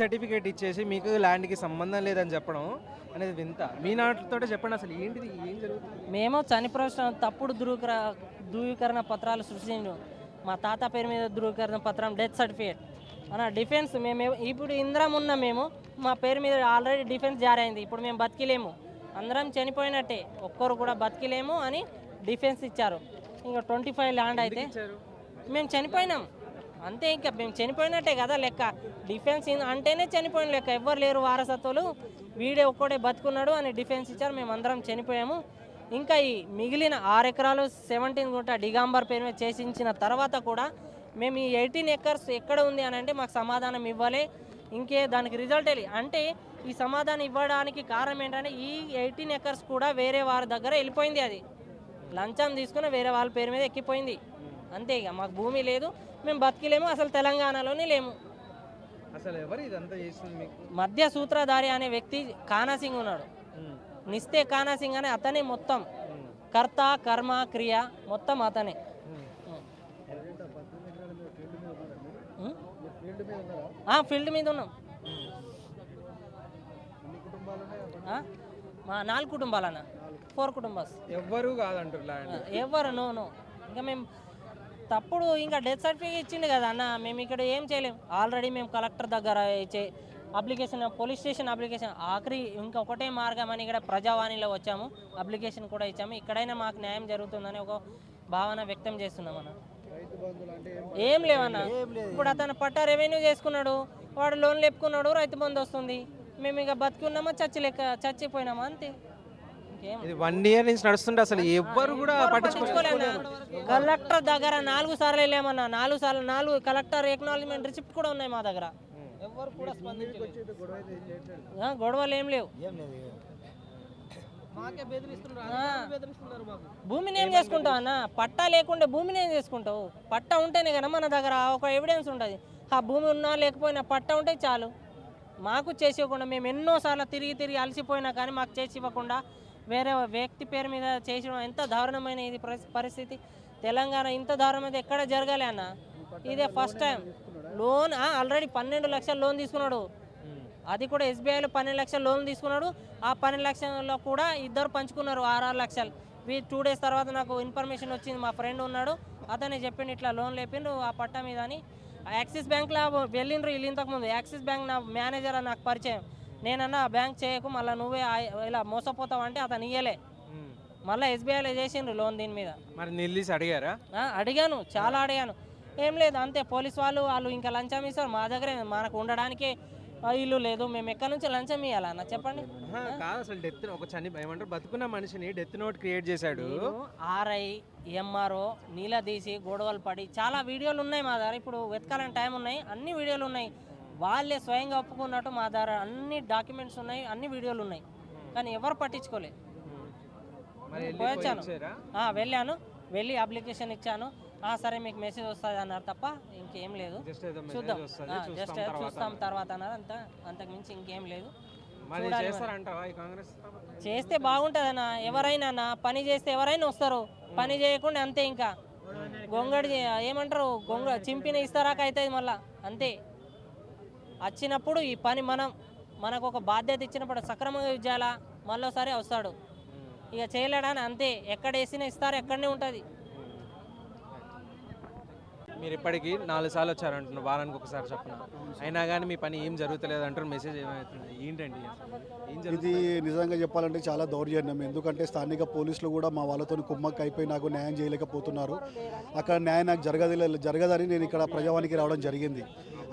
Certificate ఇచ్చేసి మీకు ల్యాండ్కి సంబంధం లేదని చెప్పడం అనేది వింత. మీ నాటితో చెప్పండి అసలు ఏంటిది ఏం జరుగుతుంది? మేము చనిపోయిన తప్పుడు ధృవీకర ధృవీకరణ పత్రాలు సృష్టించు మా తాత పేరు మీద ధృవీకరణ పత్రం డెత్ సర్టిఫికేట్. అన్న డిఫెన్స్ మేము ఇప్పుడు ఇంద్రం ఉన్న మేము మా పేరు మీద ఆల్రెడీ డిఫెన్స్ జారీ అయింది ఇప్పుడు మేము బతికిలేము. అందరం చనిపోయినట్టే. ఒక్కరు కూడా బతికిలేము అని డిఫెన్స్ ఇచ్చారు. ఇంకా ట్వంటీ ఫైవ్ ల్యాండ్ అయితే మేము చనిపోయినాం. అంతే ఇంకా మేము చనిపోయినట్టే కదా లెక్క. డిఫెన్స్ అంటేనే చనిపోయిన లెక్క. ఎవ్వరు లేరు వారసత్వాలు. వీడే ఒక్కడే బతుకున్నాడు అని డిఫెన్స్ ఇచ్చారు. మేము అందరం చనిపోయాము. ఇంకా ఈ మిగిలిన ఆరు ఎకరాలు సెవెంటీన్ గుంట డిగాంబర్ పేరు మీద చేసించిన తర్వాత కూడా మేము ఈ ఎయిటీన్ ఎకర్స్ ఎక్కడ ఉంది అని అంటే మాకు సమాధానం ఇవ్వలే. ఇంకే దానికి రిజల్ట్ వెళ్ళి అంటే ఈ సమాధానం ఇవ్వడానికి కారణం ఏంటంటే ఈ ఎయిటీన్ ఎకర్స్ కూడా వేరే వారి దగ్గర వెళ్ళిపోయింది అది. లంచం తీసుకుని వేరే వాళ్ళ పేరు మీద ఎక్కిపోయింది. అంతే ఇక మాకు భూమి లేదు మేము బతికిలేము అసలు తెలంగాణలోనే లేము. అసలు ఎవరు ఇదంతా చేస్తుంది మీకు? మధ్య సూత్రధారి అనే వ్యక్తి కానాసింగ్ ఉన్నాడు. నిస్తే కానాసింగ్ అనే అతనే మొత్తం. కర్త కర్మ క్రియ మొత్తం అతనే. ఫీల్డ్ మీద ఉన్నాం? మా నాలుగు కుటుంబాలన్న. ఫోర్ కుటుంబాస్. ఎవ్వరు కాదంటారు ఎవరు నో నో. ఇంకా మేము తప్పుడు ఇంకా డెత్ సర్టిఫికేట్ ఇచ్చిండు కదా అన్న మేము ఇక్కడ ఏం చేయలేం. ఆల్రెడీ మేము కలెక్టర్ దగ్గర ఇచ్చే అప్లికేషన్ పోలీస్ స్టేషన్ అప్లికేషన్ ఆఖరి ఇంకొకటే మార్గం అని ఇక్కడ ప్రజావాణిలో వచ్చాము. అప్లికేషన్ కూడా ఇచ్చాము. ఇక్కడైనా మాకు న్యాయం జరుగుతుందని ఒక భావన వ్యక్తం చేస్తున్నాం అన్న. ఏం లేవన్నా. ఇప్పుడు అతను పట్టా రెవెన్యూ చేసుకున్నాడు వాడు లోన్ లేపుకున్నాడు రైతు బంధు వస్తుంది. మేము ఇక బతికున్నామా చచ్చి లెక్క చచ్చిపోయినామా అంతే. ఇది వన్ ఇయర్ నుంచి నడుస్తుంటే అసలు ఎవ్వరు కూడా పట్టించుకోలేదు కలెక్టర్ దగ్గర నాలుగు సార్లు వెళ్ళామన్నా. నాలుగు సార్లు నాలుగు కలెక్టర్ ఎక్నాలజ్మెంట్ రిసిప్ట్ కూడా ఉన్నాయి మా దగ్గర. ఎవరు కూడా స్పందించలేదు. ఆ, గొడవలు ఏం లేవు. ఆ. భూమిని ఏం చేసుకుంటావు అన్న? పట్టా లేకుంటే భూమిని ఏం చేసుకుంటావు? పట్టా ఉంటేనే కదా మన దగ్గర ఒక ఎవిడెన్స్ ఉంటుంది. ఆ భూమి ఉన్నా లేకపోయినా పట్టా ఉంటే చాలు. మాకు చేసి ఇవ్వకుండా మేము ఎన్నోసార్లు తిరిగి తిరిగి అలసిపోయినా కానీ మాకు చేసి ఇవ్వకుండా వేరే వ్యక్తి పేరు మీద చేసిన ఎంత దారుణమైన ఇది పరిస్థితి? తెలంగాణ ఇంత దారుణమైతే ఎక్కడ జరగాలి అన్న? ఇదే ఫస్ట్ టైం. లోన్ ఆల్రెడీ పన్నెండు లక్షల లోన్ తీసుకున్నాడు. అది కూడా ఎస్బీఐలో పన్నెండు లక్షల లోన్ తీసుకున్నాడు. ఆ పన్నెండు లక్షల్లో కూడా ఇద్దరు పంచుకున్నారు ఆరు లక్షలు. వీ టూ డేస్ తర్వాత నాకు ఇన్ఫర్మేషన్ వచ్చింది. మా ఫ్రెండ్ ఉన్నాడు. అతనే చెప్పిండు ఇట్లా లోన్ లేపిండు ఆ పట్ట మీద అని. ఆ యాక్సిస్ బ్యాంక్లో వెళ్ళిండ్రు వీళ్ళు ఇంతకుముందు యాక్సిస్ బ్యాంక్ నా మేనేజర్ నాకు పరిచయం. నేనన్నా ఆ బ్యాంక్ చేయకు మళ్ళీ నువ్వే ఇలా మోసపోతావు అంటే అతను ఇయ్యలే. మళ్ళీ ఎస్బీఐలో చేసిండ్రు లోన్ దీని మీద. మరి నిల్లీసి అడిగారా? అడిగాను చాలా అడిగాను. ఏం లేదు అంతే పోలీస్ వాళ్ళు వాళ్ళు ఇంకా లంచం ఇస్తారు మా దగ్గరే మనకు ఉండడానికి ఇల్లు లేదు మేము ఎక్కడి నుంచి లంచం ఇవ్వాలన్న చెప్పండి. కాదు అసలు డెత్ ఒక చని ఏమంటారు బతుకున్న మనిషిని డెత్ నోట్ క్రియేట్ చేశాడు. ఆర్ఐ ఎంఆర్ఓ నీలదీసి గొడవలు పడి చాలా వీడియోలు ఉన్నాయి మా దగ్గర ఇప్పుడు వెతకాలని టైం ఉన్నాయి అన్ని వీడియోలు ఉన్నాయి. వాళ్ళే స్వయంగా ఒప్పుకున్నట్టు మా దగ్గర అన్ని డాక్యుమెంట్స్ ఉన్నాయి అన్ని వీడియోలు ఉన్నాయి. కానీ ఎవరు పట్టించుకోలే. మరి వెళ్ళి పోయొచ్చాను. వెళ్ళాను. వెళ్ళి అప్లికేషన్ ఇచ్చాను. ఆ, సరే మీకు మెసేజ్ వస్తుంది అన్నారు తప్ప ఇంకేం లేదు. చూద్దాం. జస్ట్ చూస్తాం తర్వాత అన్నారు. అంత అంతకు మించి ఇంకేం లేదు. చేస్తే బాగుంటుందన్న. ఎవరైనా అన్న పని చేస్తే ఎవరైనా వస్తారు. పని చేయకుండా అంతే ఇంకా. గొంగడి ఏమంటారు? గొంగ చింపిన ఇస్తారాక అవుతుంది మళ్ళా. అంతే. వచ్చినప్పుడు ఈ పని మనం మనకు ఒక బాధ్యత ఇచ్చినప్పుడు సక్రమంగా యూజ్ చేయాలా? మళ్ళీసారి వస్తాడు. ఇక చేయలేడని అంతే. ఎక్కడ వేసినా ఇస్తారు ఎక్కడనే ఉంటుంది. మీరు ఇప్పటికి నాలుగు సార్లు వచ్చారంటున్నారు వారానికి ఒకసారి చెప్పిన. అయినా కానీ మీ పని ఏం జరుగుతలేదు అంటారు మెసేజ్ ఏమవుతుంది ఏంటండి ఇది నిజంగా చెప్పాలంటే చాలా దౌర్జన్యం. ఎందుకంటే స్థానిక పోలీసులు కూడా మా వాళ్ళతో కుమ్మక్క అయిపోయి నాకు న్యాయం చేయలేకపోతున్నారు. అక్కడ న్యాయం నాకు జరగదు జరగదని నేను ఇక్కడ ప్రజావానికి రావడం జరిగింది.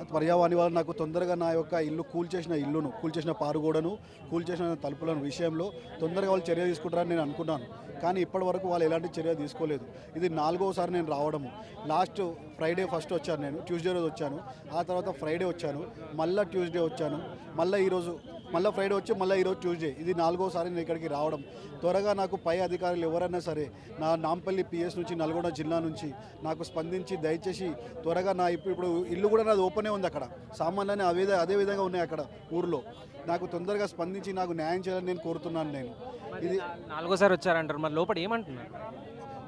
పర్యావరణ వల్ల నాకు తొందరగా నా యొక్క ఇల్లు కూల్చేసిన ఇల్లును కూల్చేసిన పారుగోడను కూల్చేసిన తలుపులను విషయంలో తొందరగా వాళ్ళు చర్య తీసుకుంటారని నేను అనుకున్నాను. కానీ ఇప్పటి వరకు వాళ్ళు ఎలాంటి చర్య తీసుకోలేదు. ఇది నాలుగోసారి నేను రావడము. లాస్ట్ ఫ్రైడే ఫస్ట్ వచ్చాను నేను. ట్యూస్డే రోజు వచ్చాను. ఆ తర్వాత ఫ్రైడే వచ్చాను. మళ్ళీ ట్యూస్డే వచ్చాను. మళ్ళీ ఈరోజు మళ్ళీ ఫ్రైడే వచ్చి మళ్ళీ ఈరోజు ట్యూస్డే. ఇది నాలుగోసారి నేను ఇక్కడికి రావడం. త్వరగా నాకు పై అధికారులు ఎవరైనా సరే నా నాంపల్లి పిఎస్ నుంచి నల్గొండ జిల్లా నుంచి నాకు స్పందించి దయచేసి త్వరగా నా ఇప్పుడు ఇప్పుడు ఇల్లు కూడా నాది ఓపెనే ఉంది అక్కడ. సామాన్లన్నీ అవే అదే విధంగా ఉన్నాయి అక్కడ ఊర్లో. నాకు తొందరగా స్పందించి నాకు న్యాయం చేయాలని నేను కోరుతున్నాను నేను. ఇది నాలుగోసారి వచ్చారంటారు. మరి లోపల ఏమంటున్నారు?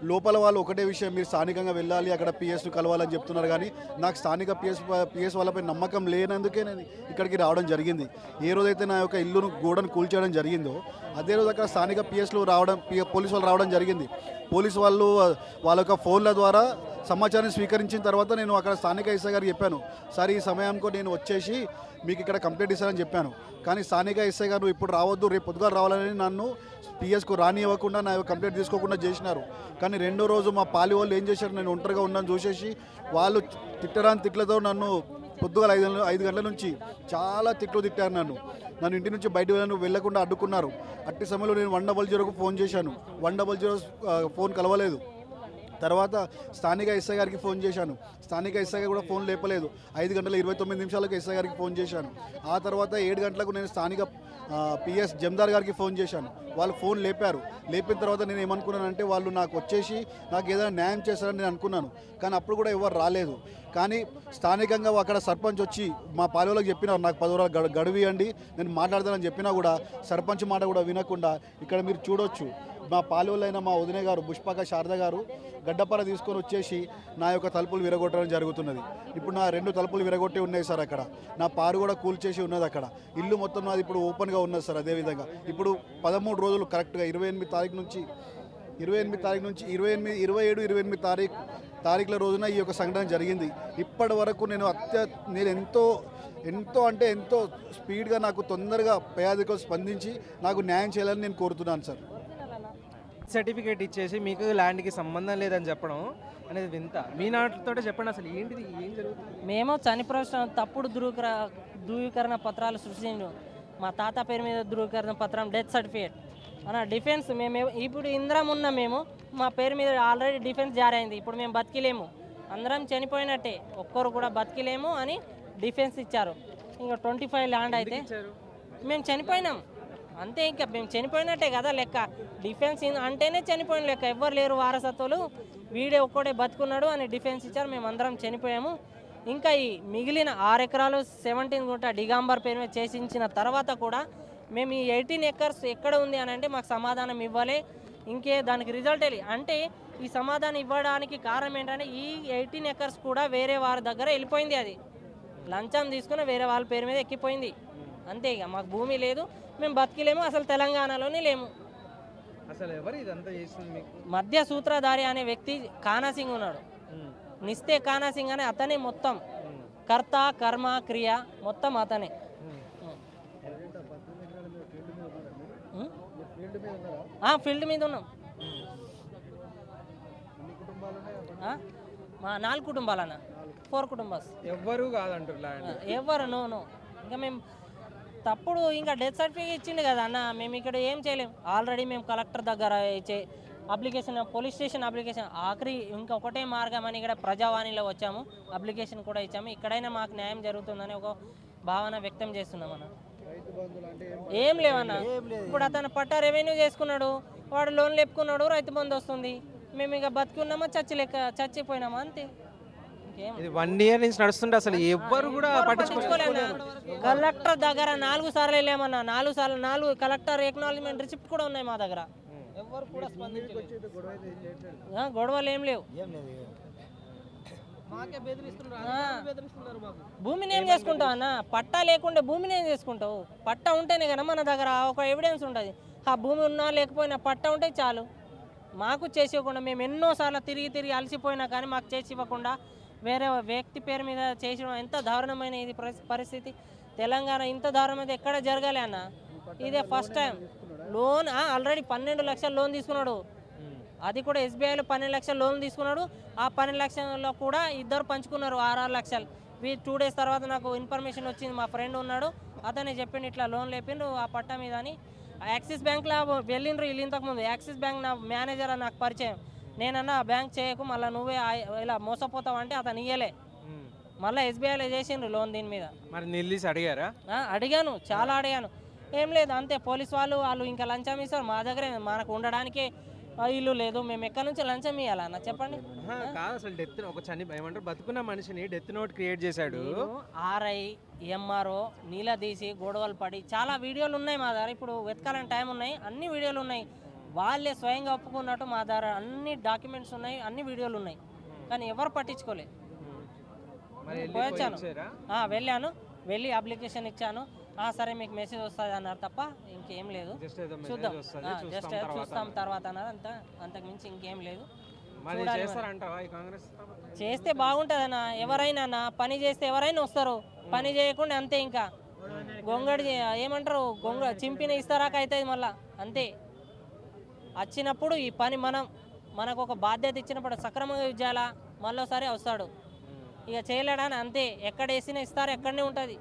లోపల వాళ్ళు ఒకటే విషయం మీరు స్థానికంగా వెళ్ళాలి అక్కడ పిఎస్ను కలవాలని చెప్తున్నారు కానీ నాకు స్థానిక పిఎస్ పిఎస్ వాళ్ళపై నమ్మకం లేనందుకే నేను ఇక్కడికి రావడం జరిగింది. ఏ రోజైతే నా యొక్క ఇల్లును గోడను కూల్చేయడం జరిగిందో అదే రోజు అక్కడ స్థానిక పిఎస్లు రావడం పోలీసు వాళ్ళు రావడం జరిగింది. పోలీసు వాళ్ళు వాళ్ళ యొక్క ఫోన్ల ద్వారా సమాచారం స్వీకరించిన తర్వాత నేను అక్కడ స్థానిక ఐసా గారికి చెప్పాను సార్ ఈ సమయానికి నేను వచ్చేసి మీకు ఇక్కడ కంప్లైంట్ ఇస్తానని చెప్పాను. కానీ స్థానిక ఎస్ఐ గారు ఇప్పుడు రావద్దు రేపు పొద్దుగా రావాలని నన్ను పిఎస్కు రానివ్వకుండా నా కంప్లైంట్ తీసుకోకుండా చేసినారు. కానీ రెండో రోజు మా పాలి వాళ్ళు ఏం చేశారు నేను ఒంటరిగా ఉన్నాను చూసేసి వాళ్ళు తిట్టరాని తిట్లతో నన్ను పొద్దుగా ఐదు ఐదు గంటల నుంచి చాలా తిట్లు తిట్టారు నన్ను. నన్ను ఇంటి నుంచి బయట వెళ్ళను వెళ్ళకుండా అడ్డుకున్నారు. అట్టి సమయంలో నేను వన్ డబల్ జీరోకు ఫోన్ చేశాను. వన్ డబల్ జీరో ఫోన్ కలవలేదు. తర్వాత స్థానిక ఎస్ఐ గారికి ఫోన్ చేశాను. స్థానిక ఎస్ఐ కూడా ఫోన్ లేపలేదు. ఐదు గంటల ఇరవై తొమ్మిది నిమిషాలకు ఎస్ఐ గారికి ఫోన్ చేశాను. ఆ తర్వాత ఏడు గంటలకు నేను స్థానిక పిఎస్ జమ్దార్ గారికి ఫోన్ చేశాను. వాళ్ళు ఫోన్ లేపారు. లేపిన తర్వాత నేను ఏమనుకున్నానంటే వాళ్ళు నాకు వచ్చేసి నాకు ఏదైనా న్యాయం చేస్తారని నేను అనుకున్నాను. కానీ అప్పుడు కూడా ఎవరు రాలేదు. కానీ స్థానికంగా అక్కడ సర్పంచ్ వచ్చి మా పాలెవలకు చెప్పినారు. నాకు పది రోజులు గడు గడువు ఇవ్వండి నేను మాట్లాడతానని చెప్పినా కూడా సర్పంచ్ మాట కూడా వినకుండా ఇక్కడ మీరు చూడొచ్చు. మా పాలెవలైన మా వదిన గారు పుష్పక శారద గారు గడ్డపర తీసుకొని వచ్చేసి నా యొక్క తలుపులు విరగొట్టడం జరుగుతున్నది. ఇప్పుడు నా రెండు తలుపులు విరగొట్టి ఉన్నాయి సార్ అక్కడ. నా పారు కూడా కూల్చేసి ఉన్నది అక్కడ. ఇల్లు మొత్తం నాది ఇప్పుడు ఓపెన్గా ఉన్నది సార్ అదేవిధంగా ఇప్పుడు పదమూడు రోజులు కరెక్ట్గా ఇరవై ఎనిమిది తారీఖు నుంచి ఇరవై ఎనిమిది తారీఖు నుంచి ఇరవై ఎనిమిది ఇరవై ఏడు ఇరవై ఎనిమిది తారీఖు తారీఖుల రోజున ఈ యొక్క సంఘటన జరిగింది. ఇప్పటి వరకు నేను అత్య నేను ఎంతో ఎంతో అంటే ఎంతో స్పీడ్గా నాకు తొందరగా పయాదికలు స్పందించి నాకు న్యాయం చేయాలని నేను కోరుతున్నాను సార్. సర్టిఫికేట్ ఇచ్చేసి మీకు ల్యాండ్కి సంబంధం లేదని చెప్పడం అనేది వింత. మీ నాటితో చెప్పండి అసలు ఏంటిది ఏం జరుగుతుంది? మేము చనిపోయిన తప్పుడు ధృవీకర ధృవీకరణ పత్రాలు సృష్టించు. మా తాత పేరు మీద ధృవీకరణ పత్రం డెత్ సర్టిఫికేట్. మన డిఫెన్స్ మేము ఇప్పుడు ఇంద్రం ఉన్న మేము మా పేరు మీద ఆల్రెడీ డిఫెన్స్ జారైంది. ఇప్పుడు మేము బతికిలేము. అందరం చనిపోయినట్టే ఒక్కరు కూడా బతికిలేము అని డిఫెన్స్ ఇచ్చారు. ఇంకా ట్వంటీ ఫైవ్ ల్యాండ్ అయితే మేము చనిపోయినాం. అంతే ఇంకా మేము చనిపోయినట్టే కదా లెక్క. డిఫెన్స్ అంటేనే చనిపోయిన లెక్క. ఎవ్వరు లేరు వారసత్వాలు. వీడే ఒక్కడే బతుకున్నాడు అని డిఫెన్స్ ఇచ్చారు. మేము అందరం చనిపోయాము. ఇంకా ఈ మిగిలిన ఆరు ఎకరాలు సెవెంటీన్ గుంట డిగాంబర్ పేరు మీద చేసించిన తర్వాత కూడా మేము ఈ ఎయిటీన్ ఎకర్స్ ఎక్కడ ఉంది అని అంటే మాకు సమాధానం ఇవ్వాలి. ఇంకే దానికి రిజల్ట్ వెళ్ళి అంటే ఈ సమాధానం ఇవ్వడానికి కారణం ఏంటంటే ఈ ఎయిటీన్ ఎకర్స్ కూడా వేరే వారి దగ్గర వెళ్ళిపోయింది అది. లంచం తీసుకుని వేరే వాళ్ళ పేరు మీద ఎక్కిపోయింది. అంతే ఇక మాకు భూమి లేదు. మేము బతికిలేము అసలు తెలంగాణలోనే లేము. అసలు ఎవరు ఇదంతా చేస్తుంది మీకు? మధ్య సూత్రధారి అనే వ్యక్తి కానా సింగ్ ఉన్నాడు నిస్తే కానా సింగ్ అనే అతనే మొత్తం. కర్త కర్మ క్రియ మొత్తం అతనే. ఫీల్డ్ మీద ఉన్నాం? మా నాలుగు కుటుంబాలన్న. ఫోర్ కుటుంబాస్. ఎవ్వరు కాదంటారు ఎవరు నో నో. ఇంకా మేము తప్పుడు ఇంకా డెత్ సర్టిఫికేట్ ఇచ్చిండు కదా అన్న మేము ఇక్కడ ఏం చేయలేం. ఆల్రెడీ మేము కలెక్టర్ దగ్గర ఇచ్చే అప్లికేషన్ పోలీస్ స్టేషన్ అప్లికేషన్ ఆఖరి ఇంకొకటే మార్గం అని ఇక్కడ ప్రజావాణిలో వచ్చాము. అప్లికేషన్ కూడా ఇచ్చాము. ఇక్కడైనా మాకు న్యాయం జరుగుతుందని ఒక భావన వ్యక్తం చేస్తున్నాం అన్న. ఏం లేవన్న. ఇప్పుడు అతను పట్టా రెవెన్యూ చేసుకున్నాడు వాడు లోన్ లేపుకున్నాడు రైతు బంధు వస్తుంది. మేము ఇక బతికున్నామా చచ్చి లెక్క చచ్చిపోయినామా అంతే. ఇది వన్ ఇయర్ నుంచి నడుస్తుంటే అసలు ఎవ్వరు కూడా పట్టించుకోలేదు? కలెక్టర్ దగ్గర నాలుగు సార్లు వెళ్ళామన్నా నాలుగు సార్లు నాలుగు కలెక్టర్ ఎక్నాలజ్మెంట్ రిసిప్ట్ కూడా ఉన్నాయి మా దగ్గర. ఎవరు కూడా స్పందించలేదు. ఆ, గొడవలు ఏం లేవు. ఆ. భూమిని ఏం చేసుకుంటావు అన్న? పట్టా లేకుంటే భూమిని ఏం చేసుకుంటావు? పట్టా ఉంటేనే కదా మన దగ్గర ఒక ఎవిడెన్స్ ఉంటుంది. ఆ భూమి ఉన్నా లేకపోయినా పట్టా ఉంటే చాలు. మాకు చేసి ఇవ్వకుండా మేము ఎన్నోసార్లు తిరిగి తిరిగి అలసిపోయినా కానీ మాకు చేసి ఇవ్వకుండా వేరే వ్యక్తి పేరు మీద చేసిన ఎంత దారుణమైన ఇది పరిస్థితి? తెలంగాణ ఇంత దారుణమైతే ఎక్కడ జరగాలి అన్న? ఇదే ఫస్ట్ టైం లోన్ ఆల్రెడీ పన్నెండు లక్షల లోన్ తీసుకున్నాడు. అది కూడా ఎస్బీఐలో పన్నెండు లక్షల లోన్ తీసుకున్నాడు. ఆ పన్నెండు లక్షల్లో కూడా ఇద్దరు పంచుకున్నారు ఆరు లక్షలు. వీ టూ డేస్ తర్వాత నాకు ఇన్ఫర్మేషన్ వచ్చింది. మా ఫ్రెండ్ ఉన్నాడు. అతనే చెప్పిండు ఇట్లా లోన్ లేపిండు ఆ పట్టా మీద అని. ఆ యాక్సిస్ బ్యాంక్లో వెళ్ళిండ్రు వీళ్ళు ఇంతకుముందు యాక్సిస్ బ్యాంక్ నా మేనేజర్ అని నాకు పరిచయం. నేనన్నా ఆ బ్యాంక్ చేయకు మళ్ళీ నువ్వే ఇలా మోసపోతావు అంటే అతను ఇయ్యలే. మళ్ళీ ఎస్బీఐలో చేసిండ్రు లోన్ దీని మీద. మరి నిల్లీసి అడిగారా? అడిగాను చాలా అడిగాను. ఏం లేదు అంతే పోలీస్ వాళ్ళు వాళ్ళు ఇంకా లంచం ఇస్తారు. మా దగ్గరే మనకు ఉండడానికి ఇల్లు లేదు. మేము ఎక్కడి నుంచి లంచం ఇవ్వాలన్న చెప్పండి. కాదు అసలు డెత్ ఒక చని ఏమంటారు బతుకున్న మనిషిని డెత్ నోట్ క్రియేట్ చేశాడు. ఆర్ఐ ఎంఆర్ఓ నీళ్ళ తీసి గొడవలు పడి చాలా వీడియోలు ఉన్నాయి మా దగ్గర. ఇప్పుడు వెతకాలని టైం ఉన్నాయి అన్ని వీడియోలు ఉన్నాయి. వాళ్ళే స్వయంగా ఒప్పుకున్నట్టు మా దగ్గర అన్ని డాక్యుమెంట్స్ ఉన్నాయి అన్ని వీడియోలు ఉన్నాయి. కానీ ఎవరు పట్టించుకోలే. మరి వెళ్ళి పోయొచ్చాను. వెళ్ళాను. వెళ్ళి అప్లికేషన్ ఇచ్చాను. ఆ, సరే మీకు మెసేజ్ వస్తుంది అన్నారు తప్ప ఇంకేం లేదు. చూద్దాం. జస్ట్ చూస్తాం తర్వాత అన్నారు. అంత అంతకు మించి ఇంకేం లేదు. చేస్తే బాగుంటుందన్న. ఎవరైనా అన్న పని చేస్తే ఎవరైనా వస్తారు. పని చేయకుండా అంతే ఇంకా. గొంగడి ఏమంటారు? గొంగ చింపిన ఇస్తారాక అవుతుంది మళ్ళా. అంతే. వచ్చినప్పుడు ఈ పని మనం మనకు ఒక బాధ్యత ఇచ్చినప్పుడు సక్రమంగా చేయాలా? మళ్ళీసారి వస్తాడు. ఇక చేయలేడని అంతే. ఎక్కడ వేసినా ఇస్తారు ఎక్కడనే ఉంటుంది.